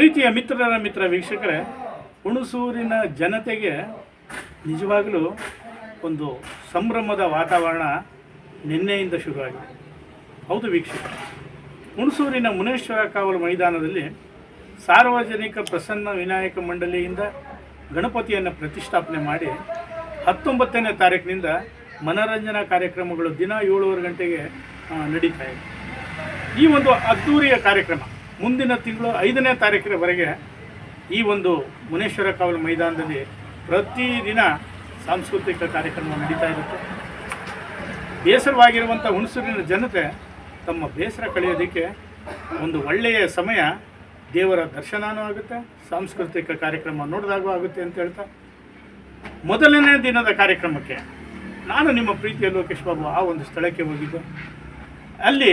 ಪ್ರೀತಿಯ ಮಿತ್ರರ ಮಿತ್ರ ವೀಕ್ಷಕರೇ, ಹುಣಸೂರಿನ ಜನತೆಗೆ ನಿಜವಾಗಲೂ ಒಂದು ಸಂಭ್ರಮದ ವಾತಾವರಣ ನಿನ್ನೆಯಿಂದ ಶುರುವಾಗಿದೆ. ಹೌದು ವೀಕ್ಷಕ ಹುಣಸೂರಿನ ಮುನೇಶ್ವರ ಕಾವಲು ಮೈದಾನದಲ್ಲಿ ಸಾರ್ವಜನಿಕ ಪ್ರಸನ್ನ ವಿನಾಯಕ ಮಂಡಳಿಯಿಂದ ಗಣಪತಿಯನ್ನು ಪ್ರತಿಷ್ಠಾಪನೆ ಮಾಡಿ ಹತ್ತೊಂಬತ್ತನೇ ತಾರೀಕಿನಿಂದ ಮನರಂಜನಾ ಕಾರ್ಯಕ್ರಮಗಳು ದಿನ ಏಳುವರೆ ಗಂಟೆಗೆ ನಡೀತಾ ಇದೆ. ಈ ಒಂದು ಅದ್ದೂರಿಯ ಕಾರ್ಯಕ್ರಮ ಮುಂದಿನ ತಿಂಗಳು ಐದನೇ ತಾರೀಕಿನವರೆಗೆ ಈ ಒಂದು ಮುನೇಶ್ವರ ಕಾವಲು ಮೈದಾನದಲ್ಲಿ ಪ್ರತಿದಿನ ಸಾಂಸ್ಕೃತಿಕ ಕಾರ್ಯಕ್ರಮ ನಡೀತಾ ಇರುತ್ತೆ. ಬೇಸರವಾಗಿರುವಂಥ ಹುಣಸೂರಿನ ಜನತೆ ತಮ್ಮ ಬೇಸರ ಕಳೆಯೋದಕ್ಕೆ ಒಂದು ಒಳ್ಳೆಯ ಸಮಯ ದೇವರ ದರ್ಶನವೂ ಆಗುತ್ತೆ, ಸಾಂಸ್ಕೃತಿಕ ಕಾರ್ಯಕ್ರಮ ನೋಡಿದಾಗೂ ಆಗುತ್ತೆ ಅಂತ ಹೇಳ್ತಾ. ಮೊದಲನೇ ದಿನದ ಕಾರ್ಯಕ್ರಮಕ್ಕೆ ನಾನು ನಿಮ್ಮ ಪ್ರೀತಿಯ ಲೋಕೇಶ್ ಬಾಬು ಆ ಒಂದು ಸ್ಥಳಕ್ಕೆ ಹೋಗಿದ್ದೆ. ಅಲ್ಲಿ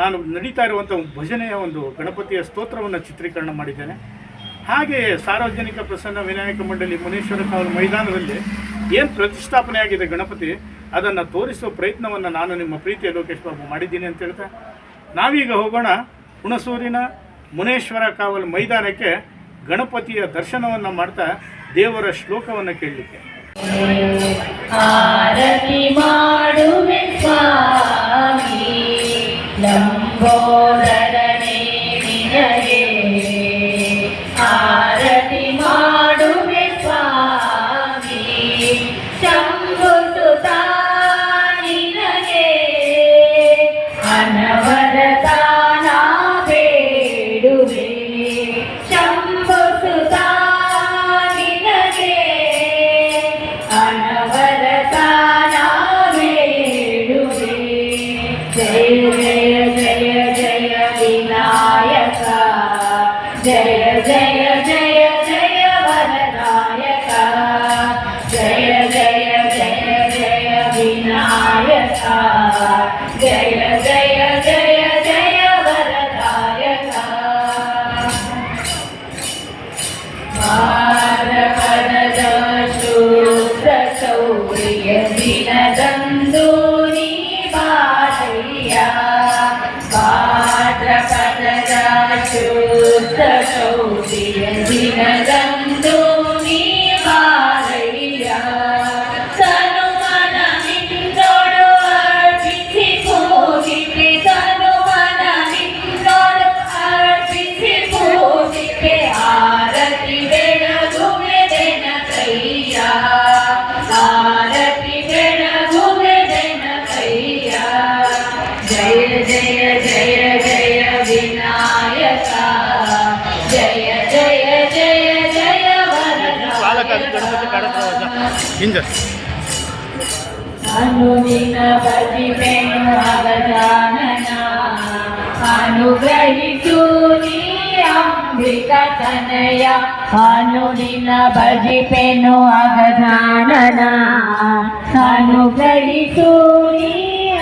ನಾನು ನಡೀತಾ ಇರುವಂಥ ಭಜನೆಯ ಒಂದು ಗಣಪತಿಯ ಸ್ತೋತ್ರವನ್ನು ಚಿತ್ರೀಕರಣ ಮಾಡಿದ್ದೇನೆ. ಹಾಗೆಯೇ ಸಾರ್ವಜನಿಕ ಪ್ರಸನ್ನ ವಿನಾಯಕ ಮಂಡಳಿ ಮುನೇಶ್ವರ ಕಾವಲು ಮೈದಾನದಲ್ಲಿ ಏನು ಪ್ರತಿಷ್ಠಾಪನೆ ಆಗಿದೆ ಗಣಪತಿ, ಅದನ್ನು ತೋರಿಸುವ ಪ್ರಯತ್ನವನ್ನು ನಾನು ನಿಮ್ಮ ಪ್ರೀತಿಯ ಲೋಕೇಶ್ ಬಾಬು ಮಾಡಿದ್ದೀನಿ ಅಂತ ಹೇಳ್ತಾ, ನಾವೀಗ ಹೋಗೋಣ ಹುಣಸೂರಿನ ಮುನೇಶ್ವರ ಕಾವಲು ಮೈದಾನಕ್ಕೆ ಗಣಪತಿಯ ದರ್ಶನವನ್ನು ಮಾಡ್ತಾ ದೇವರ ಶ್ಲೋಕವನ್ನು ಕೇಳಲಿಕ್ಕೆ. Oh. ಜಯ ವರದಾಯಕ ಹಿಂದೆ ಅನುದಿನ ಬದಿಪೆನು ಅಗಜಾನನ ಅನುಗ್ರಹಿಸು ನೀ ಅಂಬಿಕ ತನಯ ಅನುದಿನ ಭಜಿಪೆನು ಅಗಜಾನನ ಅನುಗ್ರಹಿಸು ನೀ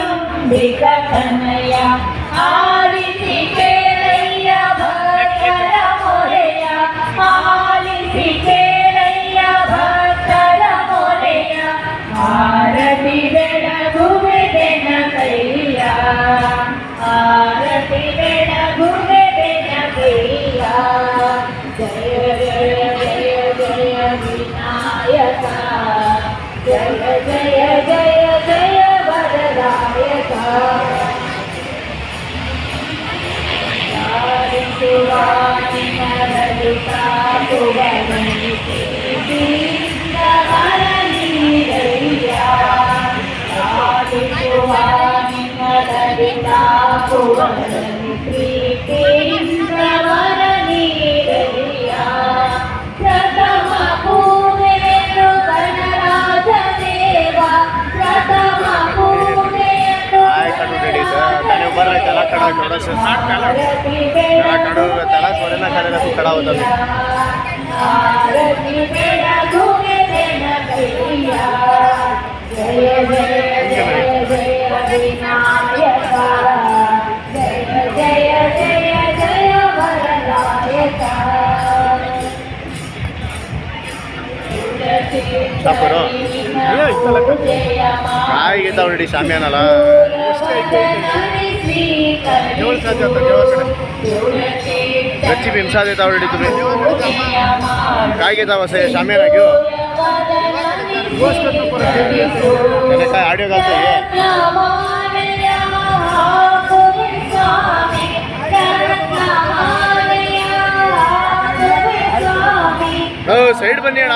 ಅಂಬಿಕ ತನಯ ಆಲಿಸಿ ಜಯ ಜಯ जसं झाड त्याला त्याला काढून त्याला थोडे ना काढायला खूप कडा होता சாப்பிடும் இல்லை இத்தலை காய் கீதா சாமியானாலா ಜಯ ಜಯ ವಿನಾಯಕ ಜಯ ಜಯ ಜಯ ಜಯ ವರದಾಯಕ ಸಾಕರು? ಏ, ಇತ್ತಲ್ಲ ಕಣೆ. ಜಯ ಕಾಯಿಗೆ ರೆಡಿ ಶಾಮಿಯಾನಲ್ಲ ಸ್ವೀಕರಿಸಿ ಏಳು ಸಾಧ್ಯ ಆತ, ಏಳು ಕಡೆ. ಗುಣಚಿತ್ತ गच्ची भीमसा देता ऑलरेडी तुम्ही काय घेता वसे शामेर घेऊ त्याने काय ऑडिओ घालतो हे हो ಸೈಡ್ ಬನ್ನಿ ಅಣ್ಣ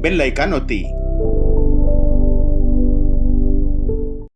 Bella Icanotti